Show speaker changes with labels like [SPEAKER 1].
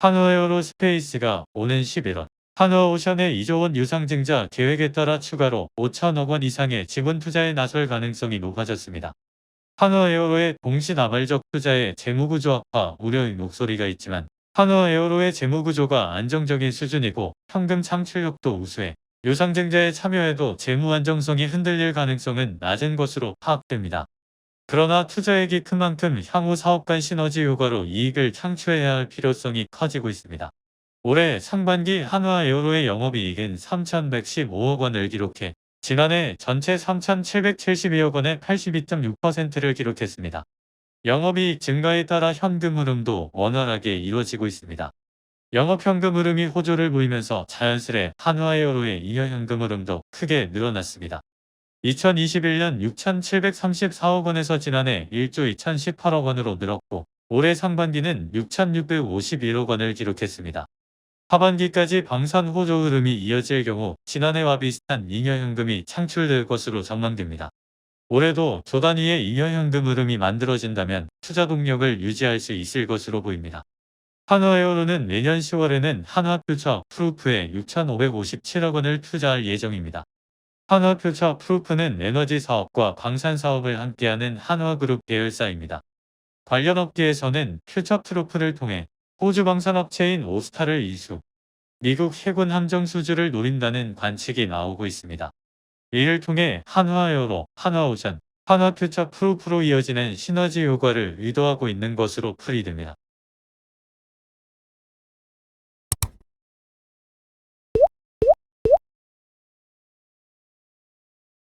[SPEAKER 1] 한화에어로 스페이스가 오는 11월 한화오션의 2조원 유상증자 계획에 따라 추가로 5천억 원 이상의 지분 투자에 나설 가능성이 높아졌습니다. 한화에어로의 동시다발적 투자에 재무구조 악화 우려의 목소리가 있지만 한화에어로의 재무구조가 안정적인 수준이고 현금 창출력도 우수해 유상증자에 참여해도 재무 안정성이 흔들릴 가능성은 낮은 것으로 파악됩니다. 그러나 투자액이 큰 만큼 향후 사업 간 시너지 효과로 이익을 창출해야 할 필요성이 커지고 있습니다. 올해 상반기 한화 에어로의 영업이익은 3,115억 원을 기록해 지난해 전체 3,772억 원의 82.6%를 기록했습니다. 영업이익 증가에 따라 현금 흐름도 원활하게 이루어지고 있습니다. 영업현금 흐름이 호조를 보이면서 자연스레 한화에어로의 잉여현금 흐름도 크게 늘어났습니다. 2021년 6,734억 원에서 지난해 1조 2,018억 원으로 늘었고 올해 상반기는 6,651억 원을 기록했습니다. 하반기까지 방산 호조 흐름이 이어질 경우 지난해와 비슷한 잉여현금이 창출될 것으로 전망됩니다. 올해도 조 단위의 잉여현금 흐름이 만들어진다면 투자 동력을 유지할 수 있을 것으로 보입니다. 한화에어로는 내년 10월에는 한화퓨처 프루프에 6,557억 원을 투자할 예정입니다. 한화퓨처 프루프는 에너지 사업과 방산 사업을 함께하는 한화그룹 계열사입니다. 관련 업계에서는 퓨처 프루프를 통해 호주 방산업체인 오스타를 이수, 미국 해군 함정 수주를 노린다는 관측이 나오고 있습니다. 이를 통해 한화에어로, 한화오션, 한화퓨처 프루프로 이어지는 시너지 효과를 의도하고 있는 것으로 풀이됩니다.